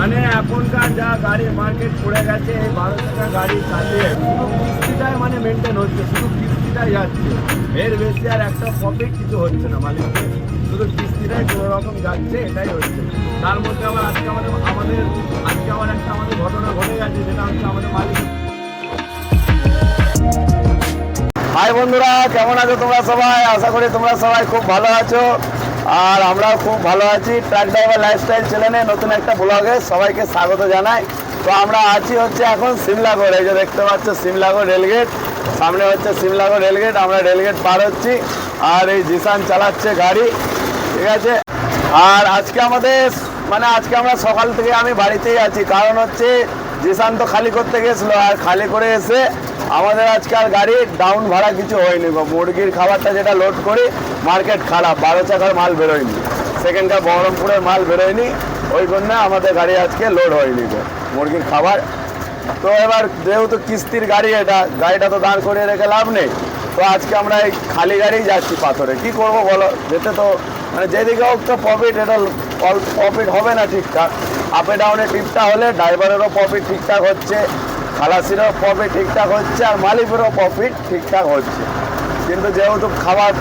মানে এখনকার যা গাড়ি মার্কেট পড়ে গেছে, এই বারো টাকা গাড়ি চালিয়ে কিস্তিটাই মানে মেনটেন হচ্ছে, শুধু কিস্তিটাই যাচ্ছে। এর বেশি আর একটা প্রফিট কিছু হচ্ছে না মালিককে শুধু কিস্তিটাই কোনো রকম যাচ্ছে, এটাই হচ্ছে। তার মধ্যে আবার আজকে আমাদের আমাদের, আজকে আবার একটা আমাদের ঘটনা ঘটে গেছে, যেটা হচ্ছে আমাদের মালিক। হাই বন্ধুরা, কেমন আছো তোমরা সবাই? আশা করি তোমরা সবাই খুব ভালো আছো। আর আমরাও খুব ভালো আছি। ট্রাক ড্রাইভার লাইফস্টাইল চ্যানেলে নতুন একটা ব্লগে সবাইকে স্বাগত জানাই। তো আমরা আছি হচ্ছে এখন সিমলাগড়, এই যে দেখতে পাচ্ছ সিমলাগড় রেলগেট সামনে হচ্ছে সিমলাগড় রেলগেট আমরা রেলগেট পার হচ্ছি। আর এই জিসান চালাচ্ছে গাড়ি, ঠিক আছে? আর আজকে আমাদের মানে আজকে আমরা সকাল থেকে আমি বাড়িতেই আছি। কারণ হচ্ছে জিসান তো খালি করতে গেছিল, আর খালি করে এসে আমাদের আজকাল গাড়ির ডাউন ভাড়া কিছু হয়নি। মুরগির খাবারটা যেটা লোড করি মার্কেট খারাপ। বারো চাকার মাল বেরোয়নি। সেকেন্ডটা বহরমপুরের মাল বেরোয়নি। ওই জন্য আমাদের গাড়ি আজকে লোড হয়নি মুরগির খাবার। তো এবার যেহেতু কিস্তির গাড়ি এটা, গাড়িটা তো দাঁড় করিয়ে রেখে লাভ নেই। তো আজকে আমরা এই খালি গাড়িই যাচ্ছি পাথরে। কি করব বলো? যেতে তো মানে যেদিকে হোক তো প্রফিট এটা প্রফিট হবে না ঠিকঠাক। আপে ডাউনে টিপটা হলে ড্রাইভারেরও প্রফিট ঠিকঠাক হচ্ছে। খালাসিরও প্রফিট ঠিকঠাক হচ্ছে আর মালিকেরও প্রফিট ঠিকঠাক হচ্ছে। কিন্তু যেহেতু খাবার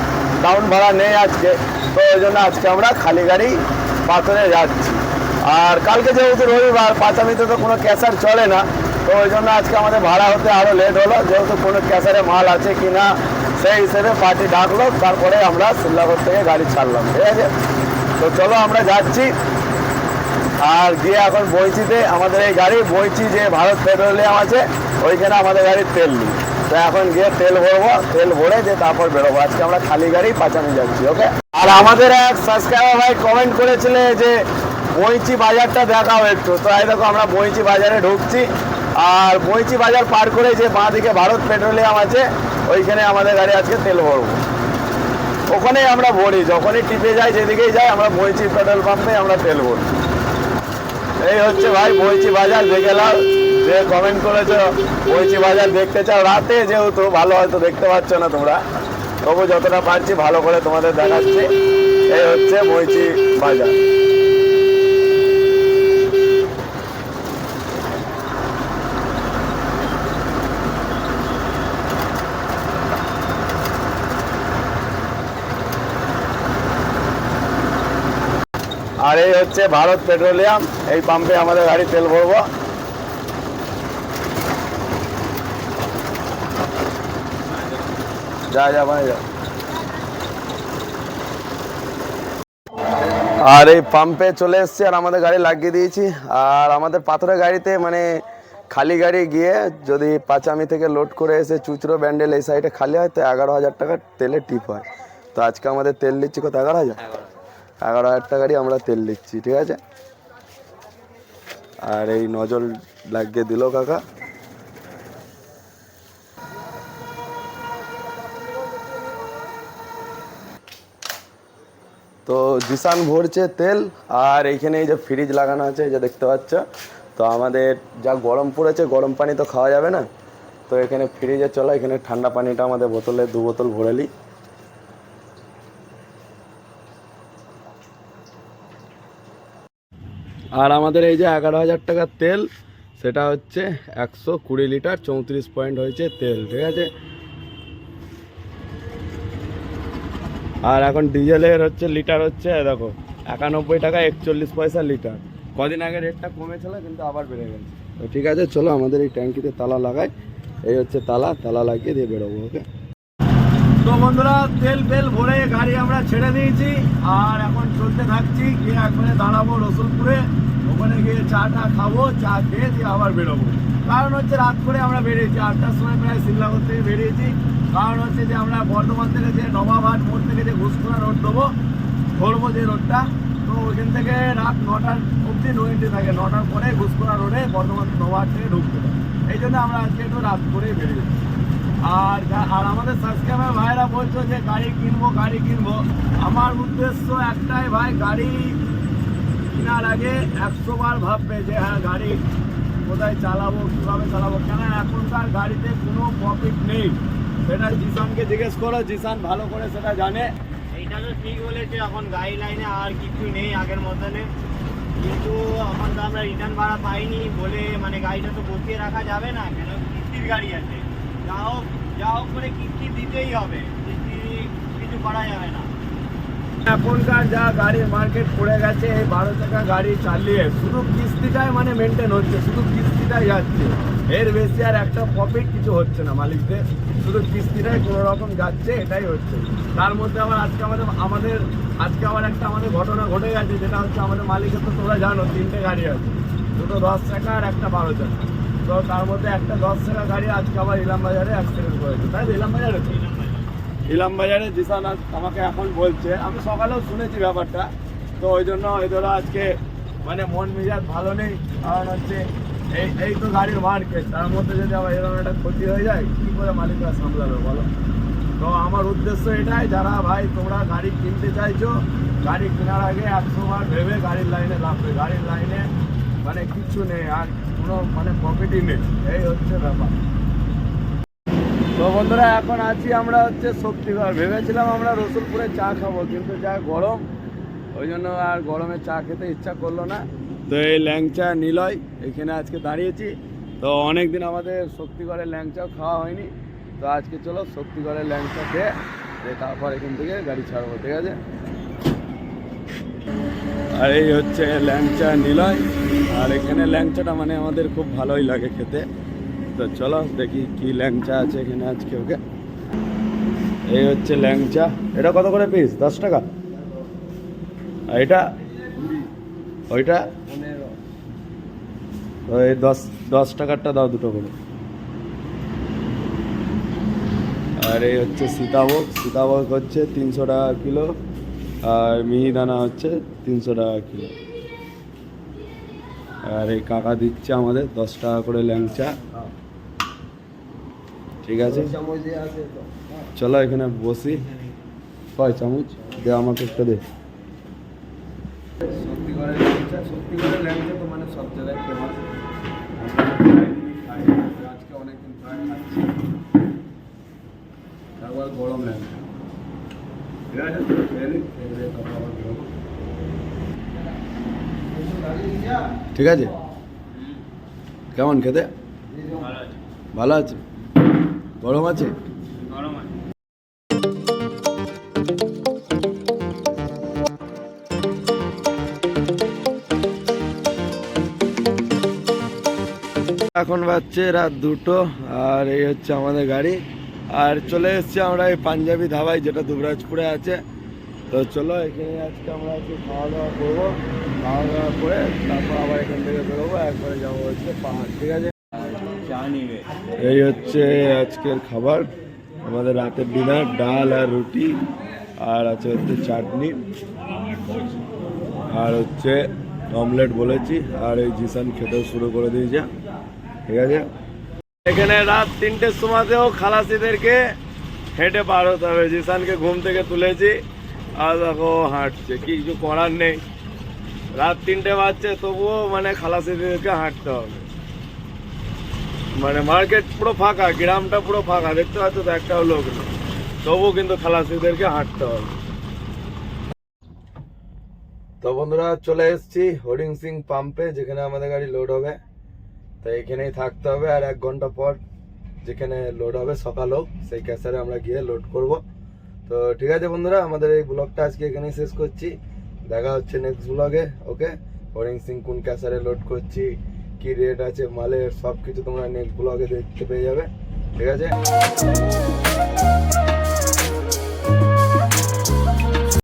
ডাউন ভাড়া নেই আজকে, তো ওই জন্য আজকে আমরা খালি গাড়ি পাথরে যাচ্ছি। আর কালকে যেহেতু রবিবার পাঁচামিতে তো কোনো ক্যাশার চলে না, তো ওই জন্য আজকে আমাদের ভাড়া হতে আরও লেট হলো। যেহেতু কোনো ক্যাশারে মাল আছে কি না, সেই হিসেবে পার্টি ডাকলো, তারপরে আমরা সিল্লাগড় থেকে গাড়ি ছাড়লাম, ঠিক আছে? তো চলো আমরা যাচ্ছি। আর গিয়ে এখন বইচিতে আমাদের এই গাড়ি বইচি যে ভারত পেট্রোলিয়াম আছে, ওইখানে আমাদের গাড়ির তেল নিই। তো এখন গিয়ে তেল ভরবো, তেল ভরে যে তারপর বেরোবো। আজকে আমরা খালি গাড়ি পাচানো যাচ্ছি, ওকে? আর আমাদের এক সাবস্ক্রাইবার ভাই কমেন্ট করেছিলে যে বইচি বাজারটা দেখাও একটু। তো এই দেখো আমরা বইচি বাজারে ঢুকছি। আর বইচি বাজার পার করে যে বাঁ দিকে ভারত পেট্রোলিয়াম আছে, ওইখানে আমাদের গাড়ি আজকে তেল ভরবো। ওখানেই আমরা ভরি। যখনই টিপে যাই, যেদিকেই যাই, আমরা বইচি পেট্রোল পাম্পে আমরা তেল ভরি। এই হচ্ছে ভাই বইচি বাজার, দেখে যে কমেন্ট করেছ, বইচি বাজার দেখতে চাও। রাতে যেহেতু, ভালো হয়তো দেখতে পাচ্ছ না তোমরা। তবু যতটা পারছি ভালো করে তোমাদের দেখাচ্ছি। এই হচ্ছে বইচি বাজার। আর এই হচ্ছে ভারত পেট্রোলিয়াম। এই পাম্পে আমাদের গাড়ি তেল ভরবো। যা যা মানে যা। আর এই পাম্পে চলে এসেছি আর আমাদের গাড়ি লাগিয়ে দিয়েছি। আর আমাদের পাথরের গাড়িতে মানে খালি গাড়ি গিয়ে যদি পাঁচামি থেকে লোড করে এসে চুচরো ব্যান্ডেল এই সাইডে খালি হয়, তো এগারো হাজার টাকা তেলের টিপ হয়। তো আজকে আমাদের তেল নিচ্ছি কত? এগারো হাজার? এগারো হাজার টাকারই আমরা তেল দিচ্ছি, ঠিক আছে? আর এই নজল লাগিয়ে দিল কাকা। তো জিসান ভরছে তেল, আর এইখানে এই যে ফ্রিজ লাগানো আছে, এই যে দেখতে পাচ্ছ। তো আমাদের যা গরম পড়েছে, গরম পানি তো খাওয়া যাবে না। তো এখানে ফ্রিজে চলো, এখানে ঠান্ডা পানিটা আমাদের বোতলে দু বোতল ভরে নিই। আর আমাদের এই যে এগারো হাজার টাকার তেল, সেটা হচ্ছে একশো কুড়ি লিটার, চৌত্রিশ পয়েন্ট হয়েছে তেল, ঠিক আছে? আর এখন ডিজেলের হচ্ছে লিটার হচ্ছে, দেখো, একানব্বই টাকা একচল্লিশ পয়সা লিটার। কদিন আগে রেটটা কমেছিল, কিন্তু আবার বেড়ে গেছে। ঠিক আছে, চলো আমাদের এই ট্যাঙ্কিতে তালা লাগাই। এই হচ্ছে তালা তালা লাগিয়ে দিয়ে বেরোবো ওকে তো বন্ধুরা, তেল তেল ভরে গাড়ি আমরা ছেড়ে দিয়েছি। আর এখন চলতে থাকছি, গিয়ে একবারে দাঁড়াবো রসুলপুরে। ওখানে গিয়ে চাটা খাব, চা খেয়ে দিয়ে আবার বেরোবো। কারণ হচ্ছে রাত করে আমরা বেরিয়েছি, আটটার সময় প্রায় সিমলাগড় থেকে বেরিয়েছি। কারণ হচ্ছে যে আমরা বর্ধমান থেকে যে নবাবহাট মোড় থেকে যে ঘুষখোলা রোড দেবো, ধরবো যে রোডটা, তো ওইখান থেকে রাত নটার অবধি নো থাকে। নটার পরে ঘুষখোলা রোডে বর্ধমান নবাবহাট থেকে ঢুকতে এই জন্য আমরা আজকে একটু রাত করেই বেরিয়েছি। আর আর আমাদের সাবস্ক্রাইবার ভাইরা বলছো যে গাড়ি কিনবো গাড়ি কিনবো। আমার উদ্দেশ্য একটাই ভাই, গাড়ি কেনার আগে একশো বার ভাববে যে হ্যাঁ গাড়ি কোথায় চালাবো, কীভাবে চালাবো। কেন এখনকার গাড়িতে কোনো প্রফিট নেই। সেটা জিসানকে জিজ্ঞেস করো, জিসান ভালো করে সেটা জানে। এইটা তো ঠিক বলেছে, এখন গাইডলাইনে আর কিছু নেই আগের মতনে। কিন্তু আমার তো আমরা রিটার্ন ভাড়া পাইনি বলে মানে গাড়িটা তো বসিয়ে রাখা যাবে না, কেন? কিস্তির গাড়ি আছে। যা হোক যা হোক করে কিস্তি দিতেই হবে। কিস্তি কিছু করা যাবে না। এখনকার যা গাড়ির মার্কেট পড়ে গেছে, এই বারো চাকা গাড়ি চালিয়ে শুধু কিস্তিটাই মানে মেনটেন হচ্ছে, শুধু কিস্তিটাই যাচ্ছে। এর বেশি আর একটা প্রফিট কিছু হচ্ছে না মালিকদের। শুধু কিস্তিটাই কোনো রকম যাচ্ছে, এটাই হচ্ছে। তার মধ্যে আবার আজকে আমাদের আমাদের, আজকে আবার একটা আমাদের ঘটনা ঘটে গেছে, যেটা হচ্ছে আমাদের মালিকের তো তোমরা জানো, তিনটে গাড়ি আছে। দুটো দশ টাকা আর একটা বারো টাকা তো তার মধ্যে একটা দশ টাকা গাড়ি আজকে আবার ইলাম বাজারে অ্যাক্সিডেন্ট করেছে। তাই ইলাম বাজারে তো ইলাম বাজারে জিসান আমাকে এখন বলছে। আমি সকালেও শুনেছি ব্যাপারটা। তো ওই জন্য এদের আজকে মানে মন মেজাজ ভালো নেই। কারণ হচ্ছে এই এই তো গাড়ির মার্কেট তার মধ্যে যদি আবার এরকম একটা ক্ষতি হয়ে যায়, কী করে মালিকরা সামলাবে বলো? তো আমার উদ্দেশ্য এটাই, যারা ভাই তোমরা গাড়ি কিনতে চাইছো, গাড়ি কেনার আগে একশো বার ভেবে গাড়ির লাইনে লাভবে গাড়ির লাইনে মানে কিচ্ছু নেই, আর কোনো মানে প্রফিটই নেই। এই হচ্ছে ব্যাপার। তো বন্ধুরা, এখন আছি আমরা হচ্ছে শক্তিগড়। ভেবেছিলাম আমরা রসুলপুরে চা খাব, কিন্তু যা গরম, ওই জন্য আর গরমে চা খেতে ইচ্ছা করল না। তো এই ল্যাংচা নিলয়, এখানে আজকে দাঁড়িয়েছি। তো অনেক দিন আমাদের শক্তিগড়ের ল্যাংচাও খাওয়া হয়নি। তো আজকে চলো শক্তিগড়ের ল্যাংচা খেয়ে তারপর এখান থেকে গাড়ি ছাড়বো, ঠিক আছে? আর এই হচ্ছে ল্যাংচা নিলয়। আর এখানে ল্যাংচাটা মানে আমাদের খুব ভালোই লাগে খেতে। তো চলো দেখি কি ল্যাংচা আছে এখানে আজকে ওকে। এই হচ্ছে ল্যাংচা। এটা কত করে পিস দশ টাকা? আর এটা? ওইটা? এই দশ দশ টাকারটা দাও দুটো করে। আর এই হচ্ছে সীতাভোগ। সীতাভোগ হচ্ছে তিনশো টাকা কিলো। আর মিহিদানা হচ্ছে তিনশো টাকা কিলো। আর এই কাকা দিচ্ছে আমাদের, দশ টাকা করে ল্যাংচা। ঠিক আছে? চলো এখানে বসি। কয় চামচ? দে আমাকে একটা দে। মানে গরম ঠিক আছে তো খেয়ে নি খেয়ে দিয়ে তারপর আবার বেরোবো। ঠিক আছে? কেমন খেতে? ভালো আছে। গরম আছে? এখন বাজছে রাত দুটো, আর এই হচ্ছে আমাদের গাড়ি। আর চলে এসেছি আমরা এই পাঞ্জাবি ধাবায়, যেটা দুবরাজপুরে আছে। তো চলো এখানে আজকে আমরা আজকে খাওয়া দাওয়া করব। খাওয়া দাওয়া করে তারপর আবার এখান থেকে বেরোবো একবারে যাব হচ্ছে পাহাড় ঠিক আছে? এই হচ্ছে আজকের খাবার। আমাদের রাতের ডিনার ডাল আর রুটি আর আছে হচ্ছে চাটনি। আর হচ্ছে অমলেট বলেছি আর এই জিসান খেতেও শুরু করে দিয়েছে ঠিক আছে? এখানে রাত তিনটের সময়তেও খালাসিদেরকে হেঁটে পার হতে হবে। জিসানকে ঘুম থেকে তুলেছি। আর দেখো হাঁটছে, কিছু করার নেই। রাত তিনটে বাজছে, তবুও মানে খালাসিদেরকে হাঁটতে হবে। মানে মার্কেট পুরো ফাঁকা, গ্রামটা পুরো ফাঁকা, দেখতে পাচ্ছ তো একটাও লোক নেই। তবুও কিন্তু খালাসিদেরকে হাঁটতে হবে। তো বন্ধুরা, চলে এসেছি হরিং সিং পাম্পে, যেখানে আমাদের গাড়ি লোড হবে। তো এখানেই থাকতে হবে, আর এক ঘণ্টা পর যেখানে লোড হবে সকাল হোক, সেই ক্যাসারে আমরা গিয়ে লোড করব। তো ঠিক আছে বন্ধুরা, আমাদের এই ব্লগটা আজকে এখানেই শেষ করছি। দেখা হচ্ছে নেক্সট ব্লগে ওকে হরিং সিং কোন ক্যাসারে লোড করছি, কি রেট আছে, মালের সব কিছু তোমরা নেক্সট ব্লগে দেখতে পেয়ে যাবে। ঠিক আছে?